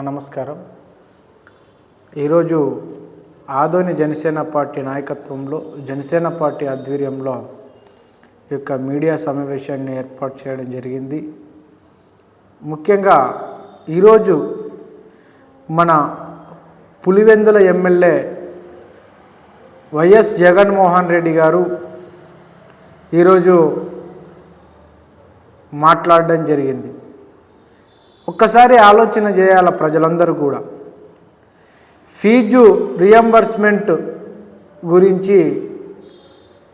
నమస్కారం. ఈరోజు ఆదోని జనసేన పార్టీ నాయకత్వంలో జనసేన పార్టీ ఆధ్వర్యంలో ఈ యొక్క మీడియా సమావేశాన్ని ఏర్పాటు చేయడం జరిగింది. ముఖ్యంగా ఈరోజు మన పులివెందుల ఎమ్మెల్యే వైఎస్ జగన్మోహన్ రెడ్డి గారు ఈరోజు మాట్లాడడం జరిగింది. ఒక్కసారి ఆలోచన చేయాల ప్రజలందరూ కూడా. ఫీజు రియంబర్స్మెంట్ గురించి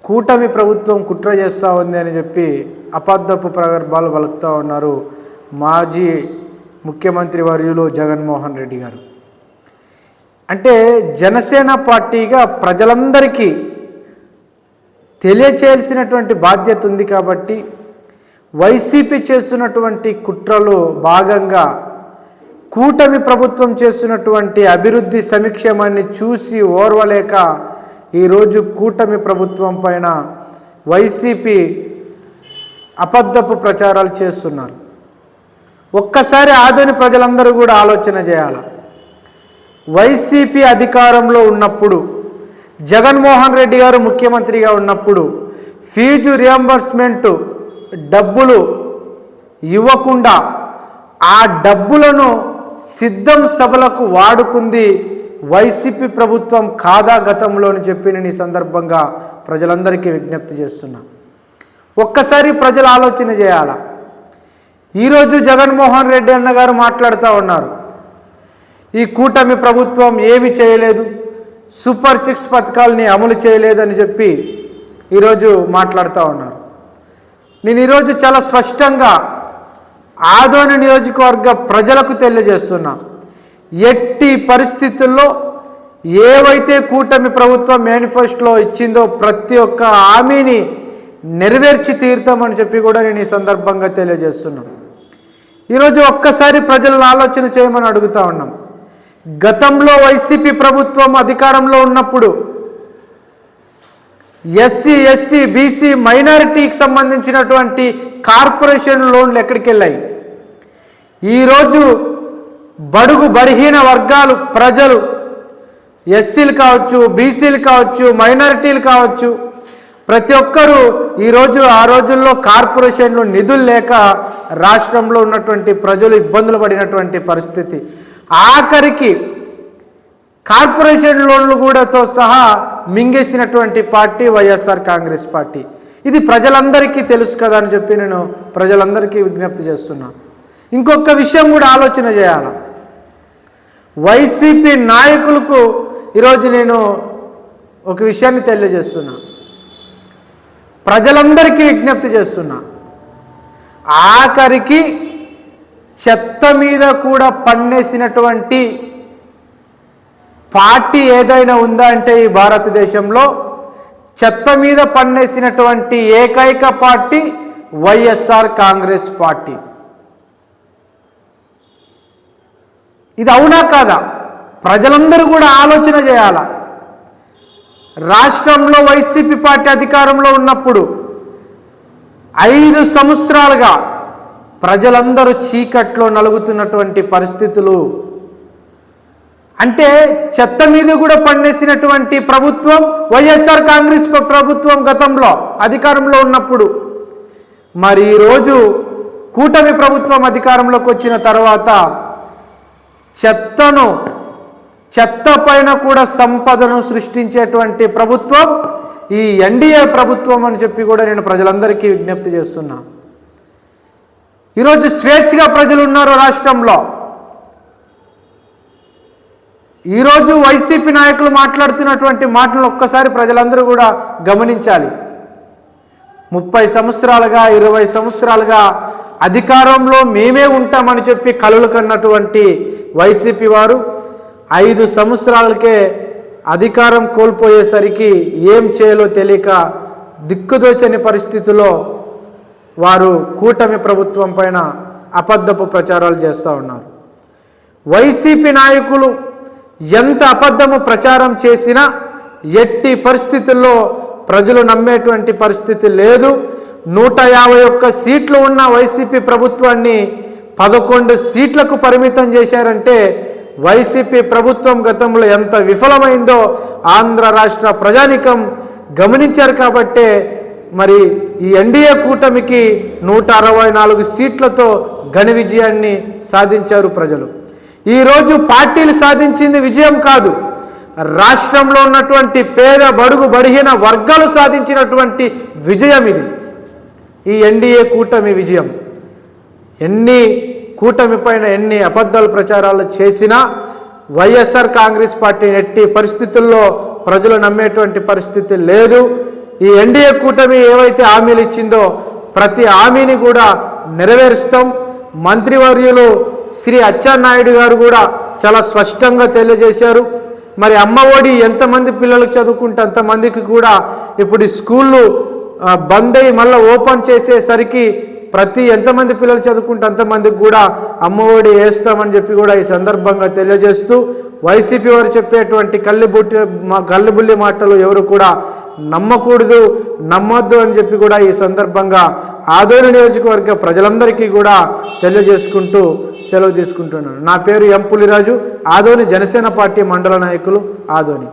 కూటమి ప్రభుత్వం కుట్ర చేస్తూ ఉంది అని చెప్పి అబద్ధపు ప్రగర్భాలు పలుకుతూ ఉన్నారు మాజీ ముఖ్యమంత్రి వర్యులు జగన్మోహన్ రెడ్డి గారు. అంటే జనసేన పార్టీగా ప్రజలందరికీ తెలియచేయాల్సినటువంటి బాధ్యత ఉంది కాబట్టి వైసీపీ చేస్తున్నటువంటి కుట్రలో భాగంగా కూటమి ప్రభుత్వం చేస్తున్నటువంటి అభివృద్ధి సమీక్షేమాన్ని చూసి ఓర్వలేక ఈరోజు కూటమి ప్రభుత్వం పైన వైసీపీ అబద్ధపు ప్రచారాలు చేస్తున్నారు. ఒక్కసారి ఆదోని ప్రజలందరూ కూడా ఆలోచన చేయాలి. వైసీపీ అధికారంలో ఉన్నప్పుడు జగన్మోహన్ రెడ్డి గారు ముఖ్యమంత్రిగా ఉన్నప్పుడు ఫీజు రియంబర్స్మెంట్ డబ్బులు ఇవ్వకుండా ఆ డబ్బులను సిద్ధం సభలకు వాడుకుంది వైసీపీ ప్రభుత్వం కాదా గతంలో అని చెప్పి నేను ఈ సందర్భంగా ప్రజలందరికీ విజ్ఞప్తి చేస్తున్నా. ఒక్కసారి ప్రజలు ఆలోచన చేయాల? ఈరోజు జగన్మోహన్ రెడ్డి అన్నగారు మాట్లాడుతూ ఉన్నారు. ఈ కూటమి ప్రభుత్వం ఏమి చేయలేదు. సూపర్ సిక్స్ పథకాలని అమలు చేయలేదని చెప్పి ఈరోజు మాట్లాడుతూ ఉన్నారు. నేను ఈరోజు చాలా స్పష్టంగా ఆదోని నియోజకవర్గ ప్రజలకు తెలియజేస్తున్నా. ఎట్టి పరిస్థితుల్లో ఏవైతే కూటమి ప్రభుత్వం మేనిఫెస్టోలో ఇచ్చిందో ప్రతి ఒక్క హామీని నెరవేర్చి తీరుతామని చెప్పి కూడా నేను ఈ సందర్భంగా తెలియజేస్తున్నాను ఈరోజు ఒక్కసారి ప్రజలను ఆలోచన చేయమని అడుగుతా ఉన్నాం. గతంలో వైసీపీ ప్రభుత్వం అధికారంలో ఉన్నప్పుడు ఎస్సీ ఎస్టీ బీసీ మైనారిటీకి సంబంధించినటువంటి కార్పొరేషన్ లోన్లు ఎక్కడికి వెళ్ళాయి? ఈరోజు బడుగు బలహీన వర్గాలు ప్రజలు ఎస్సీలు కావచ్చు బీసీలు కావచ్చు మైనారిటీలు కావచ్చు ప్రతి ఒక్కరూ ఈరోజు ఆ రోజుల్లో కార్పొరేషన్లు నిధులు లేక రాష్ట్రంలో ఉన్నటువంటి ప్రజలు ఇబ్బందులు పడినటువంటి పరిస్థితి. ఆఖరికి కార్పొరేషన్ లోన్లు కూడాతో సహా మింగేసినటువంటి పార్టీ వైఎస్ఆర్ కాంగ్రెస్ పార్టీ. ఇది ప్రజలందరికీ తెలుసు కదా అని చెప్పి నేను ప్రజలందరికీ విజ్ఞప్తి చేస్తున్నా. ఇంకొక విషయం కూడా ఆలోచన చేయాలి? వైసీపీ నాయకులకు ఈరోజు నేను ఒక విషయాన్ని తెలియజేస్తున్నా. ప్రజలందరికీ విజ్ఞప్తి చేస్తున్నా. ఆఖరికి చెత్త మీద కూడా పన్నేసినటువంటి పార్టీ ఏదైనా ఉందా అంటే ఈ భారతదేశంలో చెత్త మీద పన్నేసినటువంటి ఏకైక పార్టీ వైఎస్ఆర్ కాంగ్రెస్ పార్టీ. ఇది అవునా కాదా? ప్రజలందరూ కూడా ఆలోచన చేయాల? రాష్ట్రంలో వైసీపీ పార్టీ అధికారంలో ఉన్నప్పుడు ఐదు సంవత్సరాలుగా ప్రజలందరూ చీకట్లో నలుగుతున్నటువంటి పరిస్థితులు అంటే చెత్త మీద కూడా పండేసినటువంటి ప్రభుత్వం వైఎస్ఆర్ కాంగ్రెస్ ప్రభుత్వం గతంలో అధికారంలో ఉన్నప్పుడు. మరి ఈరోజు కూటమి ప్రభుత్వం అధికారంలోకి వచ్చిన తర్వాత చెత్తను చెత్త పైన కూడా సంపదను సృష్టించేటువంటి ప్రభుత్వం ఈ ఎన్డీఏ ప్రభుత్వం అని చెప్పి కూడా నేను ప్రజలందరికీ విజ్ఞప్తి చేస్తున్నా. ఈరోజు స్వేచ్ఛగా ప్రజలు ఉన్నారు రాష్ట్రంలో. ఈరోజు వైసీపీ నాయకులు మాట్లాడుతున్నటువంటి మాటలు ఒక్కసారి ప్రజలందరూ కూడా గమనించాలి. ముప్పై సంవత్సరాలుగా ఇరవై సంవత్సరాలుగా అధికారంలో మేమే ఉంటామని చెప్పి కలలు కన్నటువంటి వైసీపీ వారు ఐదు సంవత్సరాలకే అధికారం కోల్పోయేసరికి ఏం చేయాలో తెలియక దిక్కుదోచని పరిస్థితిలో వారు కూటమి ప్రభుత్వం పైన అబద్ధపు ప్రచారాలు చేస్తూ ఉన్నారు. వైసీపీ నాయకులు ఎంత అబద్ధము ప్రచారం చేసినా ఎట్టి పరిస్థితుల్లో ప్రజలు నమ్మేటువంటి పరిస్థితి లేదు. నూట యాభై ఒక్క సీట్లు ఉన్న వైసీపీ ప్రభుత్వాన్ని పదకొండు సీట్లకు పరిమితం చేశారంటే వైసీపీ ప్రభుత్వం గతంలో ఎంత విఫలమైందో ఆంధ్ర రాష్ట్ర ప్రజానికం గమనించారు కాబట్టే మరి ఈ ఎన్డీఏ కూటమికి నూట అరవై నాలుగు సీట్లతో ఘన విజయాన్ని సాధించారు ప్రజలు. ఈరోజు పార్టీలు సాధించింది విజయం కాదు. రాష్ట్రంలో ఉన్నటువంటి పేద బడుగు బడిహీన వర్గాలు సాధించినటువంటి విజయం ఇది. ఈ ఎన్డీఏ కూటమి విజయం. ఎన్ని కూటమి పైన ఎన్ని అబద్ధాలు ప్రచారాలు చేసినా వైఎస్ఆర్ కాంగ్రెస్ పార్టీ ఎట్టి పరిస్థితుల్లో ప్రజలు నమ్మేటువంటి పరిస్థితి లేదు. ఈ ఎన్డీఏ కూటమి ఏవైతే హామీలు ఇచ్చిందో ప్రతి హామీని కూడా నెరవేరుస్తాం. మంత్రివర్యులు శ్రీ అచ్చెన్నాయుడు గారు కూడా చాలా స్పష్టంగా తెలియజేశారు. మరి అమ్మ ఒడి ఎంతమంది పిల్లలు చదువుకుంటే అంతమందికి కూడా ఇప్పుడు స్కూళ్ళు బంద్ అయ్యి మళ్ళీ ఓపెన్ చేసేసరికి ప్రతి ఎంతమంది పిల్లలు చదువుకుంటే అంతమందికి కూడా అమ్మఒడి వేస్తామని చెప్పి కూడా ఈ సందర్భంగా తెలియజేస్తూ వైసీపీ వారు చెప్పేటువంటి కల్లిబుట్టి మా కల్లిబుల్లి మాటలు ఎవరు కూడా నమ్మకూడదు నమ్మొద్దు అని చెప్పి కూడా ఈ సందర్భంగా ఆదోని నియోజకవర్గ ప్రజలందరికీ కూడా తెలియజేసుకుంటూ సెలవు తీసుకుంటున్నాను. నా పేరు ఎం పులిరాజు ఆదోని జనసేన పార్టీ మండల నాయకులు ఆదోని.